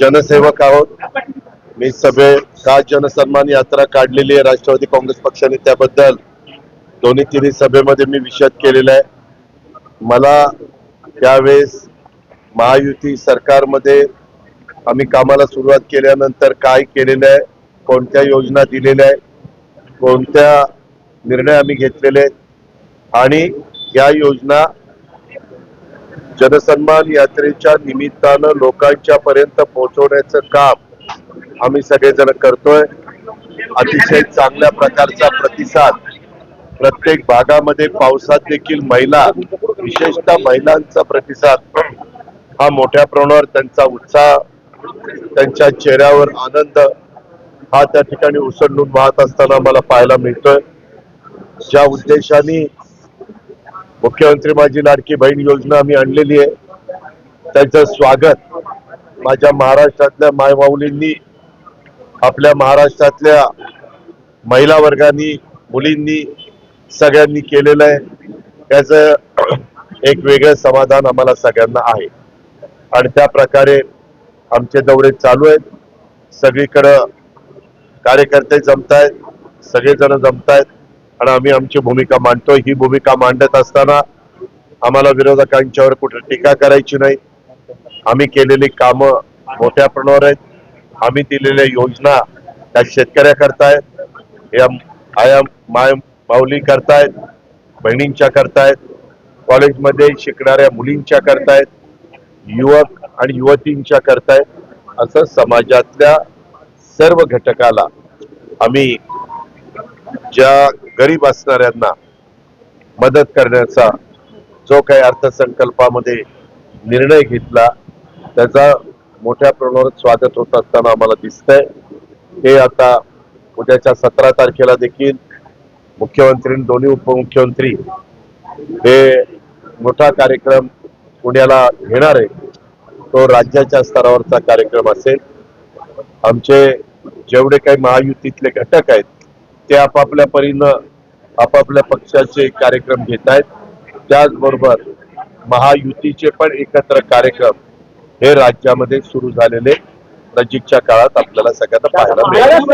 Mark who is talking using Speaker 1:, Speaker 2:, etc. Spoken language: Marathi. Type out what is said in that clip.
Speaker 1: जनसेवक आहोत. मी सभे का जनसन्मान यात्रा काढलेली आहे. राष्ट्रवादी काँग्रेस पक्षाने त्याबद्दल दोन्ही तिन्ही सभेमध्ये मी विषद केलेला आहे. मला त्यावेळेस महायुती सरकारमध्ये आम्ही कामाला सुरुवात केल्यानंतर काय केलेलं आहे कोणत्या योजना दिलेल्या आहे कोणत्या निर्णय आम्ही घेतलेले आहेत आणि या योजना जनसन्मान यात्रेच्या निमित्तानं लोकांच्या पर्यंत पोहोचवण्याचं काम आम्ही सगळेजण करतोय. अतिशय चांगल्या प्रकारचा प्रतिसाद. प्रत्येक भागामध्ये पावसात देखील महिला विशेषतः महिलांचा प्रतिसाद हा मोठ्या प्रमाणावर त्यांचा उत्साह त्यांच्या चेहऱ्यावर आनंद हा त्या ठिकाणी उसंडून वाहत असताना मला पाहायला मिळतोय. ज्या उद्देशाने मुख्यमंत्री माझी लाडकी बहीण योजना आम्ही आणलेली आहे. त्याचं स्वागत माझ्या महाराष्ट्रातल्या मायमाऊलींनी आपल्या महाराष्ट्रातल्या महिला वर्गानी मुलींनी सगळ्यांनी केलेलं आहे. त्याचं एक वेगळं समाधान आम्हाला सगळ्यांना आहे. आणि त्या प्रकारे आमचे दौरे चालू आहेत. सगळीकडं कार्यकर्ते जमतायत सगळेजण जमतायत. आणि आम्ही आमची भूमिका मांडतोय. ही भूमिका मांडत असताना आम्हाला विरोधकांच्यावर कुठे टीका करायची नाही. आम्ही केलेली कामं मोठ्या प्रमाणावर आहेत. आम्ही दिलेल्या योजना त्या शेतकऱ्या करतायत या आया माय माऊली करतायत. बहिणींच्या करतायत. कॉलेजमध्ये शिकणाऱ्या मुलींच्या करतायत. युवक आणि युवतींच्या करतायत. असं समाजातल्या सर्व घटकाला आम्ही ज्या गरीब असणाऱ्यांना मदत करण्याचा जो काही अर्थसंकल्पामध्ये निर्णय घेतला त्याचा मोठ्या प्रमाणावर स्वागत होत असताना आम्हाला दिसतंय. हे आता उद्याच्या सतरा तारखेला देखील मुख्यमंत्री दोन्ही उपमुख्यमंत्री हे मोठा कार्यक्रम पुण्याला घेणार आहे तो राज्याच्या स्तरावरचा कार्यक्रम असेल. आमचे जेवढे काही महायुतीतले घटक आहेत ते आपापल्या परीनं आपापल्या पक्षाचे कार्यक्रम घेत आहेत त्याचबरोबर महायुतीचे पण एकत्र कार्यक्रम हे राज्यामध्ये सुरू झालेले नजीकच्या काळात आपल्याला सगळ्यांना पाहायला मिळेल.